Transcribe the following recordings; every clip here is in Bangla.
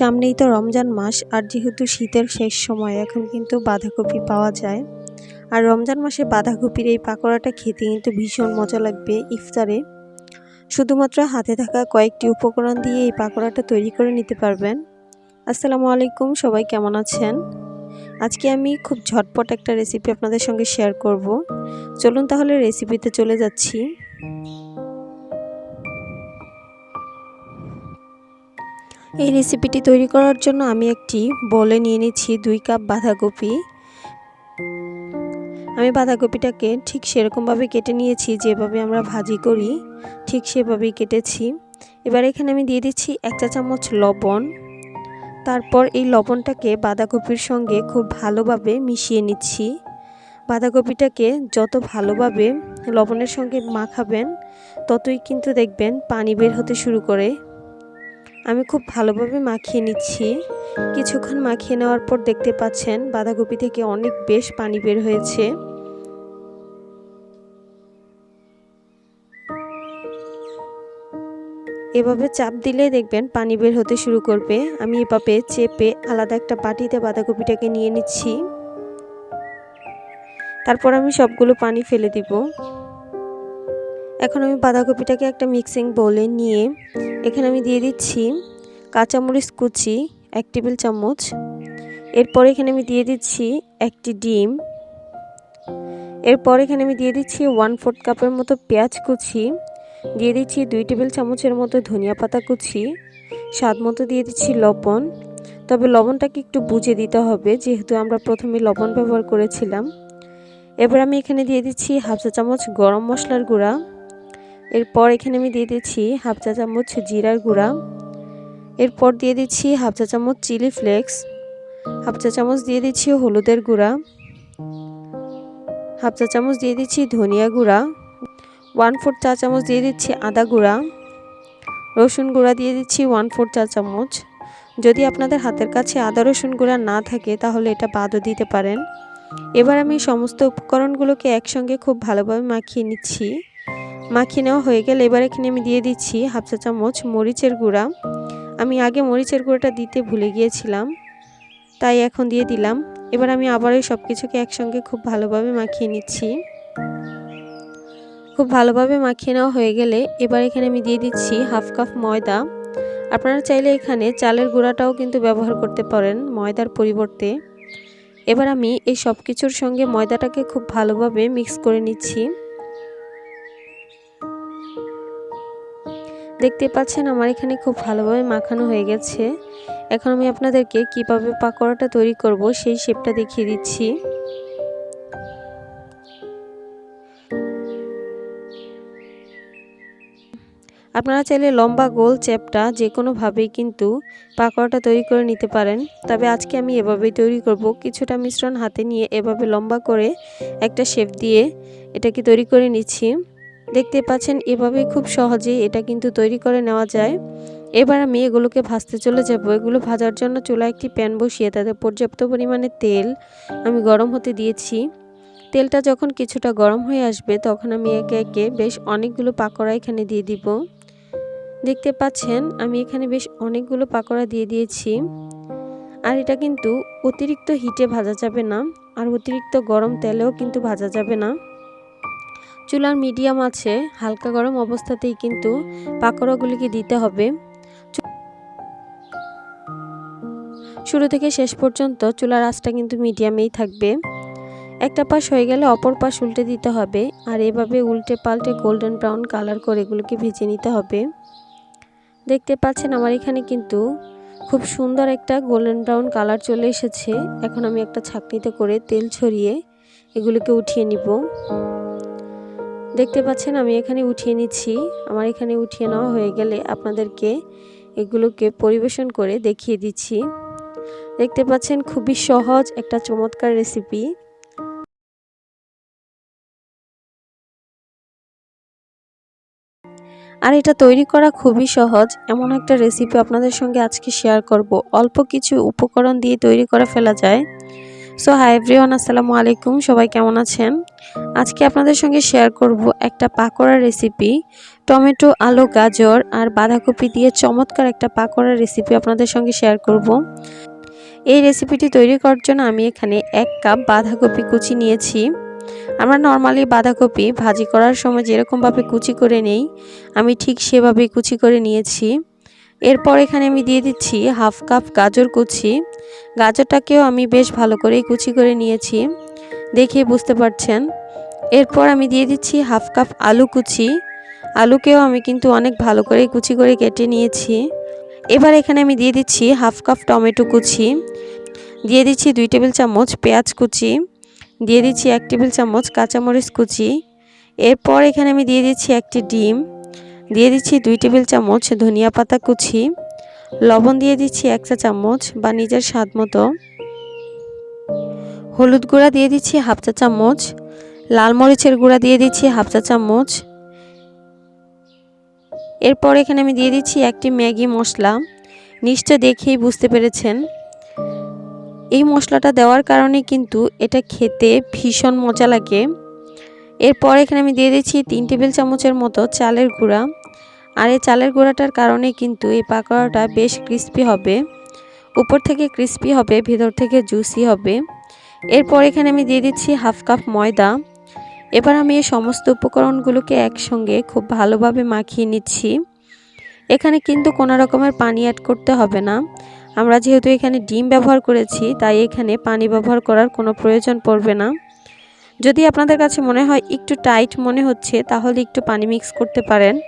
সামনেই তো রমজান মাস, আর যেহেতু শীতের শেষ সময়, এখন কিন্তু বাঁধাকপি পাওয়া যায়। আর রমজান মাসে বাঁধাকপির এই পাকোড়াটা খেতে কিন্তু ভীষণ মজা লাগবে ইফতারে। শুধুমাত্র হাতে থাকা কয়েকটি উপকরণ দিয়ে এই পাকোড়াটা তৈরি করে নিতে পারবেন। আসসালামু আলাইকুম, সবাই কেমন আছেন? আজকে আমি খুব ঝটপট একটা রেসিপি আপনাদের সঙ্গে শেয়ার করব। চলুন তাহলে রেসিপিতে চলে যাচ্ছি। এই রেসিপিটি তৈরি করার জন্য আমি একটি বলে নিয়ে নিচ্ছি দুই কাপ বাঁধাকপি। আমি বাঁধাকপিটাকে ঠিক সেরকমভাবে কেটে নিয়েছি, যেভাবে আমরা ভাজি করি, ঠিক সেভাবেই কেটেছি। এবার এখানে আমি দিয়ে দিচ্ছি এক চা চামচ লবণ। তারপর এই লবণটাকে বাঁধাকপির সঙ্গে খুব ভালোভাবে মিশিয়ে নিচ্ছি। বাঁধাকপিটাকে যত ভালোভাবে লবণের সঙ্গে মাখাবেন, ততই কিন্তু দেখবেন পানি বের হতে শুরু করে। আমি খুব ভালোভাবে মাখিয়ে নিচ্ছি। কিছুক্ষণ মাখিয়ে নেওয়ার পর দেখতে পাচ্ছেন বাঁধাকপি থেকে অনেক বেশ পানি বের হয়েছে। এভাবে চাপ দিলে দেখবেন পানি বের হতে শুরু করবে। আমি এভাবে চেপে আলাদা একটা বাটিতে বাঁধাকপিটাকে নিয়ে নিচ্ছি। তারপর আমি সবগুলো পানি ফেলে দিব। এখন আমি বাঁধাকপিটাকে একটা মিক্সিং বোলে নিয়ে এখানে আমি দিয়ে দিচ্ছি কাঁচামরিচ কুচি এক টেবিল চামচ। এরপর এখানে আমি দিয়ে দিচ্ছি একটি ডিম। এরপর এখানে আমি দিয়ে দিচ্ছি ওয়ান ফোর্থ কাপের মতো পেঁয়াজ কুচি। দিয়ে দিচ্ছি দুই টেবিল চামচের মতো ধনিয়া পাতা কুচি। স্বাদ মতো দিয়ে দিচ্ছি লবণ। তবে লবণটাকে একটু বুঝে দিতে হবে, যেহেতু আমরা প্রথমে লবণ ব্যবহার করেছিলাম। এবার আমি এখানে দিয়ে দিচ্ছি হাফ চা চামচ গরম মশলার গুঁড়া। এরপর এখানে আমি দিয়ে দিচ্ছি হাফ চা চামচ জিরার গুঁড়া। এরপর দিয়ে দিচ্ছি হাফ চা চামচ চিলি ফ্লেক্স। হাফ চা চামচ দিয়ে দিচ্ছি হলুদের গুঁড়া। হাফ চা চামচ দিয়ে দিচ্ছি ধনিয়া গুঁড়া। ওয়ান ফোর চা চামচ দিয়ে দিচ্ছি আদা গুঁড়া। রসুন গুঁড়া দিয়ে দিচ্ছি ওয়ান ফোর চা চামচ। যদি আপনাদের হাতের কাছে আদা রসুন গুঁড়া না থাকে, তাহলে এটা বাদও দিতে পারেন। এবার আমি সমস্ত উপকরণগুলোকে একসঙ্গে খুব ভালোভাবে মাখিয়ে নিচ্ছি। মাখিয়ে নেওয়া হয়ে গেলে এবার এখানে আমি দিয়ে দিচ্ছি হাফ চা চামচ মরিচের গুঁড়া। আমি আগে মরিচের গুঁড়োটা দিতে ভুলে গিয়েছিলাম, তাই এখন দিয়ে দিলাম। এবার আমি আবার এই সব কিছুকে একসঙ্গে খুব ভালোভাবে মাখিয়ে নিচ্ছি। খুব ভালোভাবে মাখিয়ে নেওয়া হয়ে গেলে এবার এখানে আমি দিয়ে দিচ্ছি হাফ কাপ ময়দা। আপনারা চাইলে এখানে চালের গুঁড়াটাও কিন্তু ব্যবহার করতে পারেন ময়দার পরিবর্তে। এবার আমি এই সব কিছুর সঙ্গে ময়দাটাকে খুব ভালোভাবে মিক্স করে নিচ্ছি। দেখতে পাচ্ছেন আমার এখানে খুব ভালোভাবে মাখানো হয়ে গেছে। এখন আমি আপনাদেরকে কীভাবে পাকোড়াটা তৈরি করব সেই শেপটা দেখিয়ে দিচ্ছি। আপনারা চাইলে লম্বা গোল চ্যাপটা যে কোনোভাবেই কিন্তু পাকোড়াটা তৈরি করে নিতে পারেন। তবে আজকে আমি এভাবেই তৈরি করব। কিছুটা মিশ্রণ হাতে নিয়ে এভাবে লম্বা করে একটা শেপ দিয়ে এটাকে তৈরি করে নিচ্ছি। দেখতে পাচ্ছেন, এভাবেই খুব সহজেই এটা কিন্তু তৈরি করে নেওয়া যায়। এবার আমি এগুলোকে ভাজতে চলে যাব। এগুলো ভাজার জন্য চুলা একটি প্যান বসিয়ে তাতে পর্যাপ্ত পরিমাণে তেল আমি গরম হতে দিয়েছি। তেলটা যখন কিছুটা গরম হয়ে আসবে, তখন আমি একে একে বেশ অনেকগুলো পাকোড়া এখানে দিয়ে দিব। দেখতে পাচ্ছেন, আমি এখানে বেশ অনেকগুলো পাকোড়া দিয়ে দিয়েছি। আর এটা কিন্তু অতিরিক্ত হিটে ভাজা যাবে না। আর অতিরিক্ত গরম তেলেও কিন্তু ভাজা যাবে না। চুলার মিডিয়াম আছে, হালকা গরম অবস্থাতেই কিন্তু পাকোড়াগুলিকে দিতে হবে। শুরু থেকে শেষ পর্যন্ত চুলার আঁচটা কিন্তু মিডিয়ামেই থাকবে। একটা পাশ হয়ে গেলে অপর পাশ উল্টে দিতে হবে আর এভাবে উল্টে পাল্টে গোল্ডেন ব্রাউন কালার করে এগুলোকে ভেজে নিতে হবে। দেখতে পাচ্ছেন আমার এখানে কিন্তু খুব সুন্দর একটা গোল্ডেন ব্রাউন কালার চলে এসেছে। এখন আমি একটা ছাকনিতে করে তেল ছড়িয়ে এগুলোকে উঠিয়ে নিব। দেখতে পাচ্ছেন, আমি এখানে উঠিয়ে নিচ্ছি। আমার এখানে উঠিয়ে নেওয়া হয়ে গেলে আপনাদেরকে এগুলোকে পরিবেশন করে দেখিয়ে দিচ্ছি। দেখতে পাচ্ছেন, খুবই সহজ একটা চমৎকার রেসিপি আর এটা তৈরি করা খুবই সহজ। এমন একটা রেসিপি আপনাদের সঙ্গে আজকে শেয়ার করব। অল্প কিছু উপকরণ দিয়ে তৈরি করে ফেলা যায়। সো হাই এভরিওয়ান আসসালামু আলাইকুম। সবাই কেমন আছেন? আজকে আপনাদের সঙ্গে শেয়ার করব একটা পাকোড়া রেসিপি টমেটো, আলু, গাজর আর বাঁধাকপি দিয়ে চমৎকার একটা পাকোড়া রেসিপি আপনাদের সঙ্গে শেয়ার করব। এই রেসিপিটি তৈরি করার জন্য আমি এখানে এক কাপ বাঁধাকপি কুচি নিয়েছি। আমরা নর্মালি বাঁধাকপি ভাজি করার সময় যেরকমভাবে কুচি করে নেই, আমি ঠিক সেভাবেই কুচি করে নিয়েছি। এরপর এখানে আমি দিয়ে দিচ্ছি হাফ কাপ গাজর কুচি। গাজরটাকেও আমি বেশ ভালো করেই কুচি করে নিয়েছি, দেখে বুঝতে পারছেন। এরপর আমি দিয়ে দিচ্ছি হাফ কাপ আলু কুচি। আলুকেও আমি কিন্তু অনেক ভালো করে কুচি করে কেটে নিয়েছি। এবার এখানে আমি দিয়ে দিচ্ছি হাফ কাপ টমেটো কুচি। দিয়ে দিচ্ছি দুই টেবিল চামচ পেঁয়াজ কুচি। দিয়ে দিচ্ছি এক টেবিল চামচ কাঁচামরিচ কুচি। এরপর এখানে আমি দিয়ে দিচ্ছি একটি ডিম। দিয়ে দিচ্ছি দুই টেবিল চামচ ধনিয়া পাতা কুচি, লবণ দিয়ে দিচ্ছি এক চা চামচ বা নিজের স্বাদ মতো। হলুদ গুঁড়া দিয়ে দিচ্ছি হাফ চা চামচ, লাল মরিচের গুঁড়া দিয়ে দিচ্ছি হাফ চা চামচ। এরপর এখানে আমি দিয়ে দিচ্ছি একটি ম্যাগি মশলা। নিশ্চয় দেখেই বুঝতে পেরেছেন। এই মশলাটা দেওয়ার কারণে কিন্তু এটা খেতে ভীষণ মজা লাগে। এরপর এখানে আমি দিয়ে দিচ্ছি তিন টেবিল চামচের মতো চালের গুঁড়া। আর এই চালের গুঁড়াটার কারণে কিন্তু এই পাকোড়াটা বেশ ক্রিস্পি হবে। উপর থেকে ক্রিস্পি হবে, ভেতর থেকে জুসি হবে। এরপর এখানে আমি দিয়ে দিচ্ছি হাফ কাপ ময়দা। এবার আমি এই সমস্ত উপকরণগুলোকে একসঙ্গে খুব ভালোভাবে মাখিয়ে নিচ্ছি। এখানে কিন্তু কোনো রকমের পানি অ্যাড করতে হবে না। আমরা যেহেতু এখানে ডিম ব্যবহার করেছি, তাই এখানে পানি ব্যবহার করার কোনো প্রয়োজন পড়বে না। যদি আপনাদের কাছে মনে হয় একটু টাইট মনে হচ্ছে, তাহলে একটু পানি মিক্স করতে পারেন।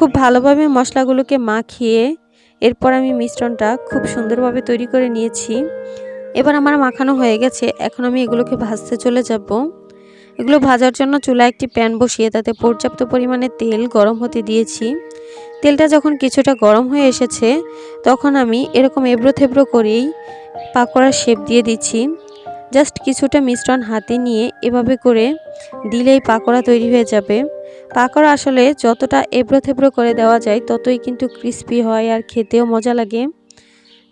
খুব ভালোভাবে মশলাগুলোকে মাখিয়ে এরপর আমি মিশ্রণটা খুব সুন্দরভাবে তৈরি করে নিয়েছি। এবার আমার মাখানো হয়ে গেছে। এখন আমি এগুলোকে ভাজতে চলে যাব। এগুলো ভাজার জন্য চুলা একটি প্যান বসিয়ে তাতে পর্যাপ্ত পরিমাণে তেল গরম হতে দিয়েছি। তেলটা যখন কিছুটা গরম হয়ে এসেছে, তখন আমি এরকম এবড়ো থেবড়ো করেই পাকোড়ার শেপ দিয়ে দিচ্ছি। জাস্ট কিছুটা মিশ্রণ হাতে নিয়ে এভাবে করে দিলেই পাকোড়া তৈরি হয়ে যাবে। পাকোড়া আসলে যতটা এবড়ো থেবড়ো করে দেওয়া যায়, ততই কিন্তু ক্রিস্পি হয় আর খেতেও মজা লাগে।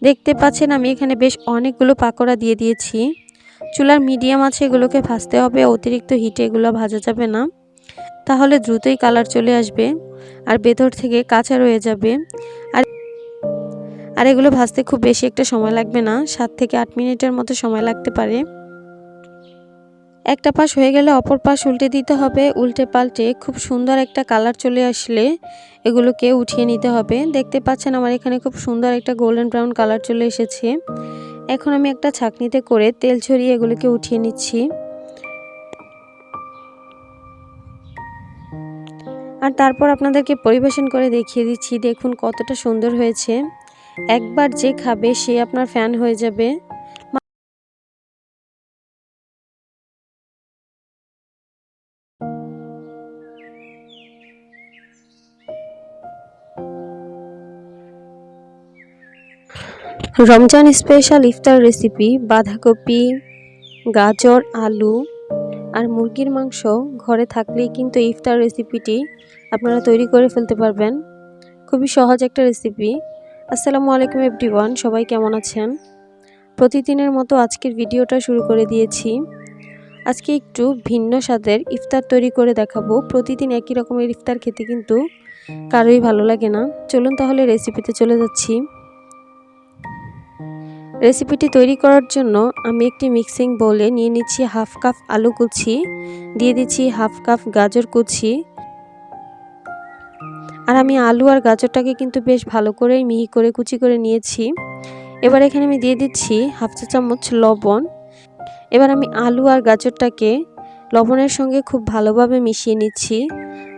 দেখতে পাচ্ছেন আমি এখানে বেশ অনেকগুলো পাকোড়া দিয়ে দিয়েছি। চুলার মিডিয়াম আছে, এগুলোকে ভাজতে হবে, অতিরিক্ত হিটে এগুলো ভাজা যাবে না। তাহলে দ্রুতই কালার চলে আসবে আর ভেতর থেকে কাঁচা রয়ে যাবে। আর আর এগুলো ভাজতে খুব বেশি একটা সময় লাগবে না, সাত থেকে আট মিনিটের মতো সময় লাগতে পারে। একটা পাশ হয়ে গেলে অপর পাশ উল্টে দিতে হবে, উল্টে পাল্টে খুব সুন্দর একটা কালার চলে আসলে এগুলোকে উঠিয়ে নিতে হবে। দেখতে পাচ্ছেন আমার এখানে খুব সুন্দর একটা গোল্ডেন ব্রাউন কালার চলে এসেছে। এখন আমি একটা ছাকনিতে করে তেল ছড়িয়ে এগুলোকে উঠিয়ে নিচ্ছি। আর তারপর আপনাদেরকে পরিবেশন করে দেখিয়ে দিচ্ছি, দেখুন কতটা সুন্দর হয়েছে। একবার যে খাবে, সে আপনার ফ্যান হয়ে যাবে। রমজান স্পেশাল ইফতার রেসিপি বাঁধাকপি, গাজর, আলু আর মুরগির মাংস ঘরে থাকলেই কিন্তু ইফতার রেসিপিটি আপনারা তৈরি করে ফেলতে পারবেন। খুবই সহজ একটা রেসিপি আসসালামু আলাইকুম এভরিওয়ান, সবাই কেমন আছেন? প্রতিদিনের মতো আজকের ভিডিওটা শুরু করে দিয়েছি। আজকে একটু ভিন্ন স্বাদের ইফতার তৈরি করে দেখাবো। প্রতিদিন একই রকমের ইফতার খেতে কিন্তু কারোই ভালো লাগে না। চলুন তাহলে রেসিপিতে চলে যাচ্ছি। রেসিপিটি তৈরি করার জন্য আমি একটি মিক্সিং বোলে নিয়ে নিচ্ছি হাফ কাপ আলু কুচি, দিয়ে দিচ্ছি হাফ কাপ গাজর কুচি আর আমি আলু আর গাজরটাকে কিন্তু বেশ ভালো করেই মিহি করে কুচি করে নিয়েছি। এবার এখানে আমি দিয়ে দিচ্ছি হাফ চা চামচ লবণ। এবার আমি আলু আর গাজরটাকে লবণের সঙ্গে খুব ভালোভাবে মিশিয়ে নিচ্ছি।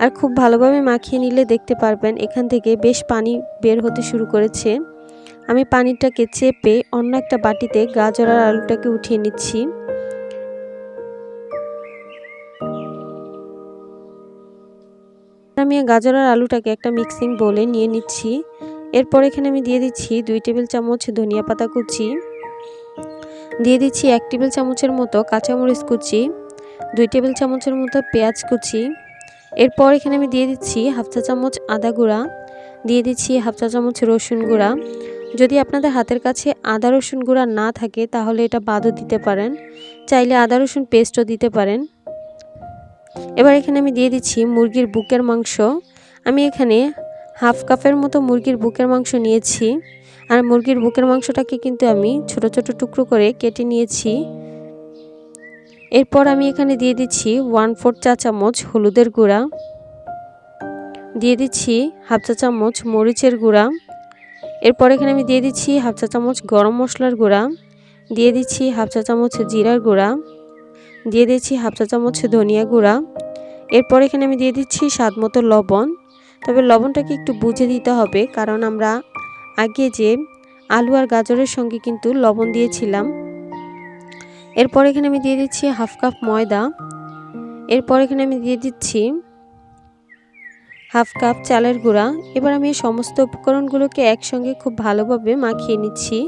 আর খুব ভালোভাবে মাখিয়ে নিলে দেখতে পারবেন এখান থেকে বেশ পানি বের হতে শুরু করেছে। আমি পানিটাকে চেপে অন্য একটা বাটিতে গাজর আর আলুটাকে উঠিয়ে নিচ্ছি। আমি গাজর আর আলুটাকে একটা মিক্সিং বোলে নিয়ে নিচ্ছি। এরপর এখানে আমি দিয়ে দিচ্ছি দুই টেবিল চামচ ধনিয়া পাতা কুচি। দিয়ে দিচ্ছি এক টেবিল চামচের মতো কাঁচামরিচ কুচি, দুই টেবিল চামচের মতো পেঁয়াজ কুচি। এরপর এখানে আমি দিয়ে দিচ্ছি হাফ চা চামচ আদা গুঁড়া। দিয়ে দিচ্ছি হাফ চা চামচ রসুন গুঁড়া। যদি আপনাদের হাতের কাছে আদা রসুন গুঁড়া না থাকে, তাহলে এটা বাদও দিতে পারেন। চাইলে আদা রসুন পেস্টও দিতে পারেন। এবার এখানে আমি দিয়ে দিচ্ছি মুরগির বুকের মাংস। আমি এখানে হাফ কাপের মতো মুরগির বুকের মাংস নিয়েছি। আর মুরগির বুকের মাংসটাকে কিন্তু আমি ছোট ছোট টুকরো করে কেটে নিয়েছি। এরপর আমি এখানে দিয়ে দিচ্ছি ওয়ান ফোর চা চামচ হলুদের গুঁড়া। দিয়ে দিচ্ছি হাফ চা চামচ মরিচের গুঁড়া। এরপর এখানে আমি দিয়ে দিচ্ছি হাফ চা চামচ গরম মশলার গুঁড়া। দিয়ে দিচ্ছি হাফ চা চামচ জিরার গুঁড়া। দিয়ে দিচ্ছি হাফ চা চামচ ধনিয়া গুঁড়া। এরপর এখানে আমি দিয়ে দিচ্ছি স্বাদ মতো লবণ। তবে লবণটাকে একটু বুঝে দিতে হবে, কারণ আমরা আগে যে আলু আর গাজরের সঙ্গে কিন্তু লবণ দিয়েছিলাম। এরপর এখানে আমি দিয়ে দিচ্ছি হাফ কাপ ময়দা। এরপর এখানে আমি দিয়ে দিচ্ছি হাফ কাপ চালের গুঁড়া। এবার আমি সমস্ত উপকরণগুলোকে একসঙ্গে খুব ভালোভাবে মাখিয়ে নিচ্ছি।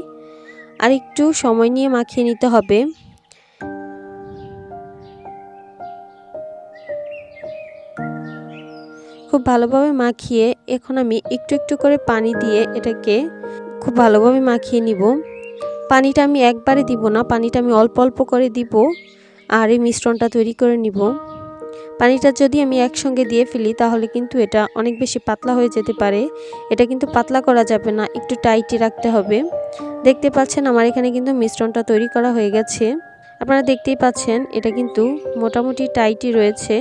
আর একটু সময় নিয়ে মাখিয়ে নিতে হবে। খুব ভালোভাবে মাখিয়ে এখন আমি একটু একটু করে পানি দিয়ে এটাকে খুব ভালোভাবে মাখিয়ে নিব। পানিটা আমি একবারে দিব না, পানিটা আমি অল্প অল্প করে দিব আর এই মিশ্রণটা তৈরি করে নিব। পানিটা যদি আমি একসঙ্গে দিয়ে ফেলি তাহলে কিন্তু এটা অনেক বেশি পাতলা হয়ে যেতে পারে। এটা কিন্তু পাতলা করা যাবে না, একটু টাইটই রাখতে হবে। দেখতে পাচ্ছেন আমার এখানে কিন্তু মিশ্রণটা তৈরি করা হয়ে গেছে। আপনারা দেখতেই পাচ্ছেন এটা কিন্তু মোটামুটি টাইটই রয়েছে।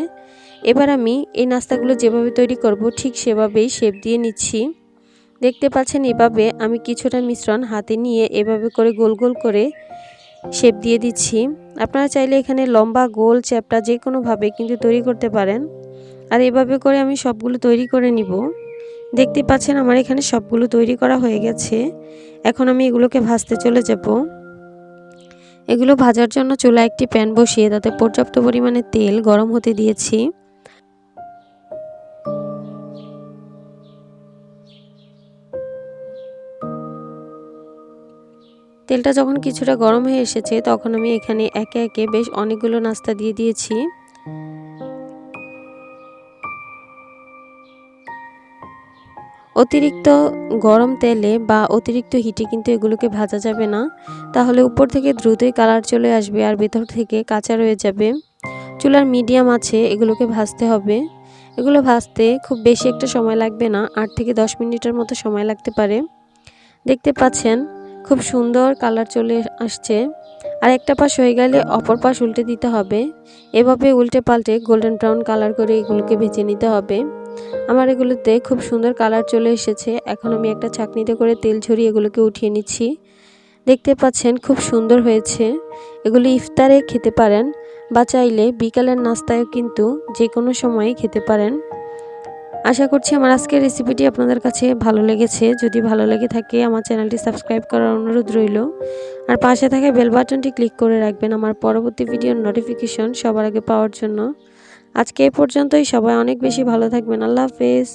এবার আমি এই নাস্তাগুলো যেভাবে তৈরি করব, ঠিক সেভাবেই শেপ দিয়ে নিচ্ছি। দেখতে পাচ্ছেন এভাবে আমি কিছুটা মিশ্রণ হাতে নিয়ে এভাবে করে গোল গোল করে শেপ দিয়ে দিচ্ছি। আপনারা চাইলে এখানে লম্বা, গোল, চ্যাপটা যে কোনোভাবে কিন্তু তৈরি করতে পারেন। আর এভাবে করে আমি সবগুলো তৈরি করে নিব। দেখতে পাচ্ছেন আমার এখানে সবগুলো তৈরি করা হয়ে গেছে। এখন আমি এগুলোকে ভাজতে চলে যাব। এগুলো ভাজার জন্য চুলা একটি প্যান বসিয়ে তাতে পর্যাপ্ত পরিমাণে তেল গরম হতে দিয়েছি। তেলটা যখন কিছুটা গরম হয়ে এসেছে, তখন আমি এখানে একে একে বেশ অনেকগুলো নাস্তা দিয়ে দিয়েছি। অতিরিক্ত গরম তেলে বা অতিরিক্ত হিটে কিন্তু এগুলোকে ভাজা যাবে না। তাহলে উপর থেকে দ্রুতই কালার চলে আসবে আর ভেতর থেকে কাঁচা রয়ে যাবে। চুলার মিডিয়াম আছে, এগুলোকে ভাজতে হবে। এগুলো ভাজতে খুব বেশি একটা সময় লাগবে না, আট থেকে দশ মিনিটের মতো সময় লাগতে পারে। দেখতে পাচ্ছেন খুব সুন্দর কালার চলে আসছে। আর একটা পাশ হয়ে গেলে অপর পাশ উল্টে দিতে হবে। এভাবে উল্টে পাল্টে গোল্ডেন ব্রাউন কালার করে এগুলোকে ভেজে নিতে হবে। আমার এগুলোতে খুব সুন্দর কালার চলে এসেছে। এখন আমি একটা চাকনিতে করে তেল ঝরিয়ে এগুলোকে উঠিয়ে নিচ্ছি। দেখতে পাচ্ছেন খুব সুন্দর হয়েছে। এগুলি ইফতারে খেতে পারেন বা চাইলে বিকালের নাস্তায়ও কিন্তু যে কোনো সময়ে খেতে পারেন। আশা করছি আমার আজকের রেসিপিটি আপনাদের কাছে ভালো লেগেছে। যদি ভালো লেগে থাকে, আমার চ্যানেলটি সাবস্ক্রাইব করার অনুরোধ রইল। আর পাশে থাকা বেল বাটনটি ক্লিক করে রাখবেন আমার পরবর্তী ভিডিওর নোটিফিকেশন সবার আগে পাওয়ার জন্য। আজকে এ পর্যন্তই, সবাই অনেক বেশি ভালো থাকবেন। আল্লাহ হাফেজ।